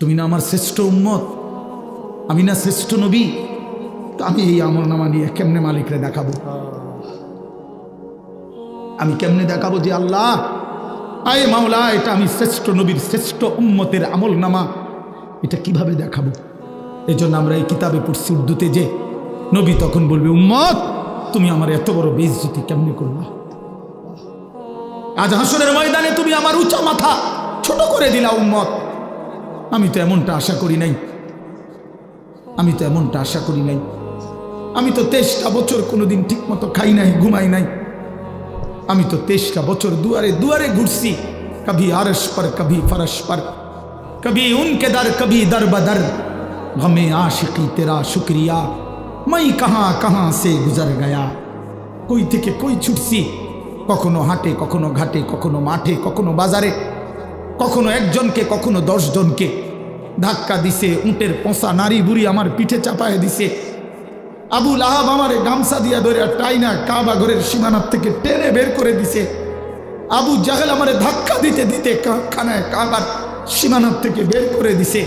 তুমি না আমার শ্রেষ্ঠ উম্মত? আমি না শ্রেষ্ঠ নবী? আমি এই আমল নামা নিয়ে কেমনে মালিকরে দেখাবো? আমি কেমনে দেখাবো যে আল্লাহ? আয় মাওলা, এটা আমি শ্রেষ্ঠ নবীর শ্রেষ্ঠ উম্মতের আমল নামা এটা কীভাবে দেখাবো? এই জন্য আমরা এই কিতাবে পড়ছি উর্দুতে যে, নবী তখন বলবে, উম্মত, তুমি আমার এত বড় বেইজ্জতি কেমনে করবা আজ হাসনের ময়দানে তুমি আমার উঁচা মাথা ছোট করে দিলা, উম্মত। আমি তো এমনটা আশা করি নাই। আমি তো এমনটা আশা করি নাই। আমি তো তেইশটা বছর কোনোদিন ঠিক মতো খাই নাই, ঘুমাই নাই। আমি তো তেইশটা বছর দুয়ারে দুয়ারে ঘুরছি। কভি আরস পর কভি ফরস পর কভি উনকে দর কভি দর বদর গমে আশিকি তেরা শুক্রিয়া। মই কাহা কাহা সে গুজর গয়া। কই থেকে কই ছুটছি? কখনো হাটে, কখনো ঘাটে, কখনো মাঠে, কখনো বাজারে। কখনো একজনকে, কখনো দশজনকে ধাক্কা দিছে, উঁটের পোষা নারী বুড়ি আমার পিঠে চাপায় দিছে। আবুল আহাব আমার গামছা দিয়া ধরে টাইনা কাবা ঘরের সীমানার থেকে টেনে বের করে দিছে। আবু জাহেল আমারে ধাক্কা দিতে দিতে খানায় কাবার সীমানার থেকে বের করে দিছে।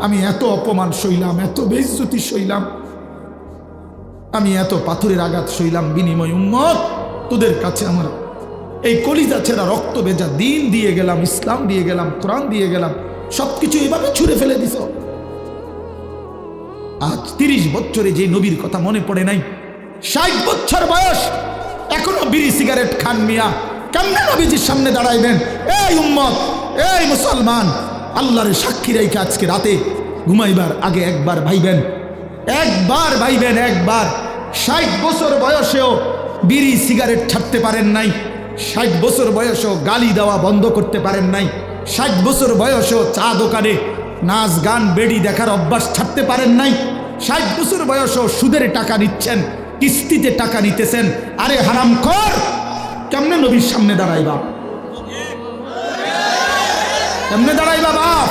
আমি এত অপমান সইলাম, এত বেইজ্জতি সইলাম। আমি এত পাথরের আঘাত সইলাম বিনিময় উম্মত, তোদের কাছে আমার এই কলিজা ছেঁড়া রক্ত ভেজা দিন দিয়ে গেলাম, ইসলাম দিয়ে গেলাম, কোরআন দিয়ে গেলাম সব কিছু এভাবে ছুঁড়ে ফেলে দিস। আজ তিরিশ বছরে যে নবীর কথা মনে পড়ে নাই, ষাট বছর বয়স, এখনও বিড়ি সিগারেট খান মিয়া। কেমনে নবীজির সামনে দাঁড়াইবেন? এই উম্মত, এই মুসলমান আল্লাহরের সাক্ষী রেখে আজকে রাতে ঘুমাইবার আগে একবার ভাইবেন একবার ভাইবেন, একবার। ষাট বছর বয়সেও বিড়ি সিগারেট ছাড়তে পারেন নাই। ষাট বছর বয়সও গালি দেওয়া বন্ধ করতে পারেন নাই। ষাট বছর বয়সও চা দোকানে নাচ, গান, বেড়ি দেখার অভ্যাস ছাড়তে পারেন নাই। ষাট বছর বয়সও সুদের টাকা নিচ্ছেন, কিস্তিতে টাকা নিতেছেন। আরে হারাম কর কেমনে নবীর সামনে দাঁড়াই বাপ? কেমনে দাঁড়াইবা বাপ?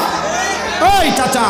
ওই চাচা